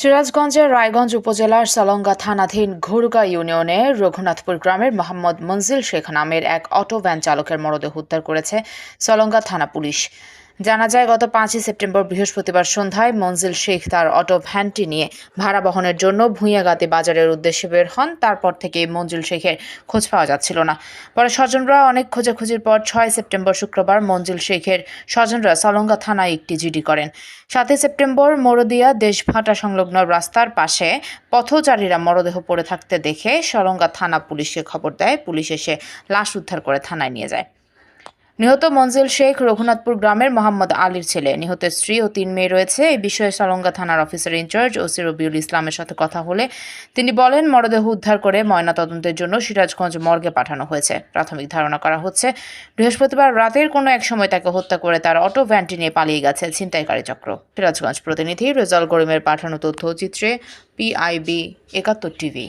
সিরাজগঞ্জের রায়গঞ্জ উপজেলার সলঙ্গা থানাধীন ঘুরগা ইউনিয়নে রঘুনাথপুর গ্রামের মোহাম্মদ মঞ্জিল শেখ নামের এক অটো ভ্যান চালকের মরদেহ উদ্ধার করেছে সলঙ্গা থানা পুলিশ। জানা যায়, গত পাঁচই সেপ্টেম্বর বৃহস্পতিবার সন্ধ্যায় মঞ্জিল শেখ তার অটো ভ্যানটি নিয়ে ভাড়া বহনের জন্য ভূঁইয়াগাতি বাজারের উদ্দেশ্যে বের হন। তারপর থেকে মঞ্জুল শেখের খোঁজ পাওয়া যাচ্ছিল না। পরে স্বজনরা অনেক খোঁজাখুঁজির পর ছয় সেপ্টেম্বর শুক্রবার মঞ্জুল শেখের স্বজনরা সলঙ্গা থানায় একটি জিডি করেন। সাতই সেপ্টেম্বর মরদিয়া দেশভাটা সংলগ্ন রাস্তার পাশে পথচারীরা মরদেহ পড়ে থাকতে দেখে সলঙ্গা থানা পুলিশকে খবর দেয়। পুলিশ এসে লাশ উদ্ধার করে থানায় নিয়ে যায়। নিহত মঞ্জিল শেখ রঘুনাথপুর গ্রামের মোহাম্মদ আলীর ছেলে। নিহতের স্ত্রী ও তিন মেয়ে রয়েছে। এই বিষয়ে সলঙ্গা থানার অফিসার ইনচার্জ ওসি রবিউল ইসলামের সাথে কথা হলে তিনি বলেন, মরদেহ উদ্ধার করে ময়নাতদন্তের জন্য সিরাজগঞ্জ মর্গে পাঠানো হয়েছে। প্রাথমিক ধারণা করা হচ্ছে, বৃহস্পতিবার রাতের কোনো এক সময় তাকে হত্যা করে তার অটো ভ্যানটি নিয়ে পালিয়ে গেছে ছিনতাইকারী চক্র। সিরাজগঞ্জ প্রতিনিধি রেজাল করিমের পাঠানো তথ্যচিত্রে পিআইবি একাত্তর টিভি।